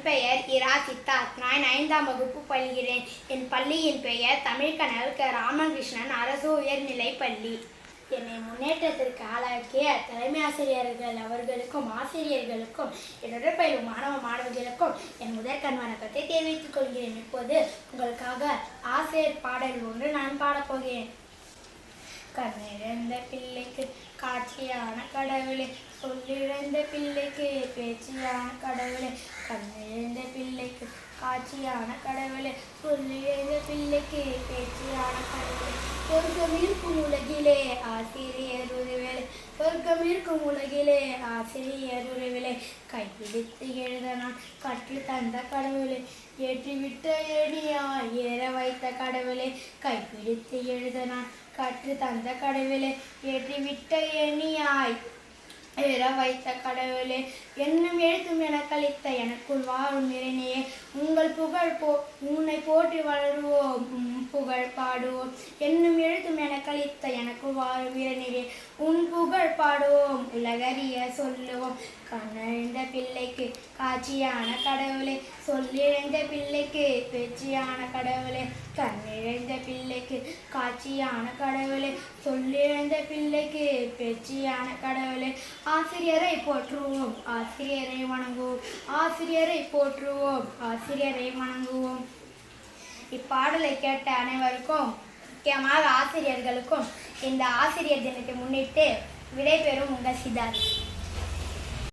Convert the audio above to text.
என் பெயர் இரா சித்தார்த். நான் ஐந்தாம் வகுப்பு பள்ளிகிறேன் என் பள்ளியின் பெயர் தமிழ்கனல் க. ராமகிருஷ்ணன். அரசு உயர்நிலைப் பள்ளி. என்னை முன்னேற்றத்திற்கு ஆளாக்கிய தலைமை ஆசிரியர்கள் அவர்களுக்கும் ஆசிரியர்களுக்கும் என்னுடன் பயிலும் மாணவ மாணவிகளுக்கும் என் முதற்கண் வணக்கத்தை தெரிவித்துக் கொள்கிறேன். இப்போது உங்களுக்காக ஆசிரியர் பாடல் ஒன்று நான் பாடப்போகிறேன் கண்ணிழந்த பிள்ளைக்கு காட்சியான கடவுளே சொல்லிழந்த பிள்ளைக்கு பேச்சியான கடவுளே கண்ணிழந்த பிள்ளைக்கு காட்சியான கடவுளே சொல்லிழந்த பிள்ளைக்கு பேச்சியான கடவுளே சொர்க்கம் இருக்கும் உலகிலே ஆசிரியர் உறவிலே இருக்கும் உலகிலே. ஆசிரியர் உறவிலே கைப்பிடித்து எழுத நான் கற்று தந்த கடவுளே ஏற்றிவிட்ட எணியா ஏற வைத்த கடவுளே கைப்பிடித்து எழுத நான் கற்று தந்த கடவுளே ஏற்றிவிட்ட எண்ணியாய் ஏற வைத்த கடவுளே. என்னும் எழுத்தும் என கழித்த எனக்குள் வாழும் நிறைனையே உங்கள் புகழ் போ உன்னை போற்றி வளருவோம். பாடுவோம். என்னும் எழுத்தும் என கழித்த எனக்குள் வாழும் வீரனிலே உன் புகழ் பாடுவோம் உலகறிய சொல்லுவோம். கண்ணழிந்த பிள்ளைக்கு காட்சியான கடவுளே. சொல்லிழந்த பிள்ளைக்கு பேச்சியான கடவுளே. கண்ணிழந்த பிள்ளைக்கு காட்சியான கடவுளே. சொல்லிழந்த பிள்ளைக்கு பேச்சியான கடவுளே. ஆசிரியரை போற்றுவோம் ஆசிரியரை வணங்குவோம். ஆசிரியரை போற்றுவோம் ஆசிரியரை வணங்குவோம். இப்பாடலை கேட்ட அனைவருக்கும் முக்கியமாக ஆசிரியர்களுக்கும் இந்த ஆசிரியர் தினத்தை முன்னிட்டு விடைபெறும் உங்கள் சித்தார்த்.